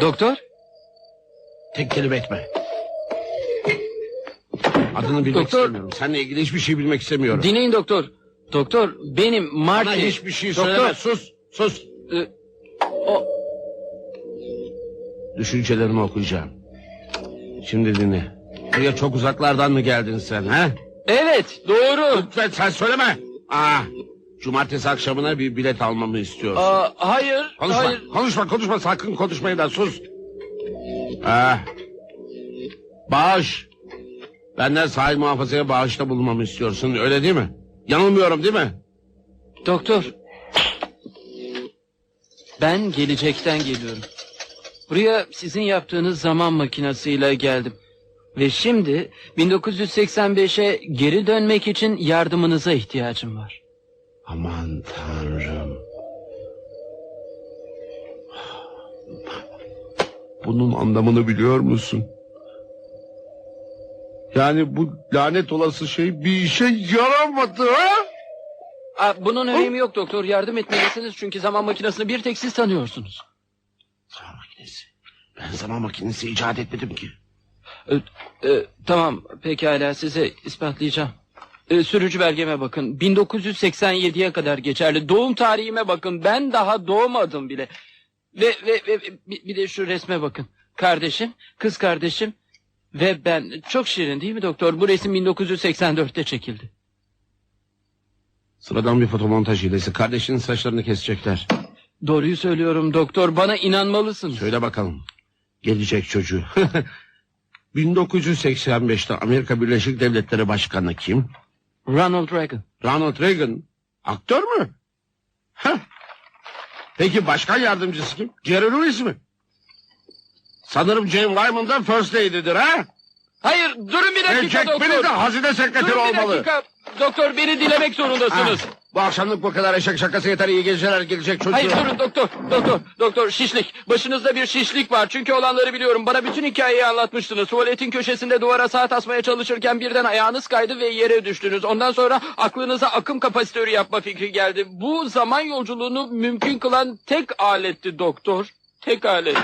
Doktor? Tek kelime etme. Adını bilmek Doktor- istemiyorum. Seninle ilgili hiçbir şey bilmek istemiyorum. Dinleyin doktor. Doktor benim Marty. Bana hiçbir şey Doktor, söyleme. Sus. Sus. e, o, Düşüncelerimi okuyacağım. Şimdi dinle. Buraya çok uzaklardan mı geldin sen ha? evet doğru. Lütfen sen söyleme. Aa, cumartesi akşamına bir bilet almamı istiyorsun. Aa, hayır. konuşma, Hayır. konuşma, konuşma. Sakın konuşmayın da sus. Aa, bağış. Benden sahil muhafazaya bağışta bulunmamı istiyorsun. Öyle değil mi? Yanılmıyorum değil mi? Doktor. Ben gelecekten geliyorum. Buraya sizin yaptığınız zaman makinesiyle geldim. Ve şimdi 1985'e geri dönmek için yardımınıza ihtiyacım var. Aman tanrım. Bunun anlamını biliyor musun? Yani bu lanet olası şey bir işe yaramadı ha? Aa, bunun önemi yok doktor. Yardım etmelisiniz çünkü zaman makinesini bir tek siz tanıyorsunuz. Zaman makinesi. Ben zaman makinesi icat etmedim ki. Ee, e, tamam pekala size ispatlayacağım. Ee, sürücü belgeme bakın. 1987'ye kadar geçerli. Doğum tarihime bakın. Ben daha doğmadım bile. Ve, ve, ve bir de şu resme bakın. Kardeşim, kız kardeşim ve ben. Çok şirin değil mi doktor? Bu resim 1984'te çekildi. Sıradan bir fotomontaj hilesi. Kardeşinin saçlarını kesecekler. Doğruyu söylüyorum doktor. Bana inanmalısınız. Söyle bakalım. Gelecek çocuğu. 1985'te Amerika Birleşik Devletleri Başkanı kim? Ronald Reagan. Ronald Reagan. Aktör mü? Heh. Peki başkan yardımcısı kim? Jerry Lewis mi? Sanırım Jane Wyman da First Lady'dir ha? Hayır durun bir dakika Jack doktor. Billy de hazine sekreteri Durun bir olmalı. dakika. Doktor beni dilemek zorundasınız. Bu akşamlık bu kadar eşek şakası yeter. İyi geceler gelecek çocuğu. Hayır durun doktor, doktor, doktor şişlik. Başınızda bir şişlik var. Çünkü olanları biliyorum. Bana bütün hikayeyi anlatmıştınız. Tuvaletin köşesinde duvara saat asmaya çalışırken birden ayağınız kaydı ve yere düştünüz. Ondan sonra aklınıza akım kapasitörü yapma fikri geldi. Bu zaman yolculuğunu mümkün kılan tek aletti doktor. Tek alet.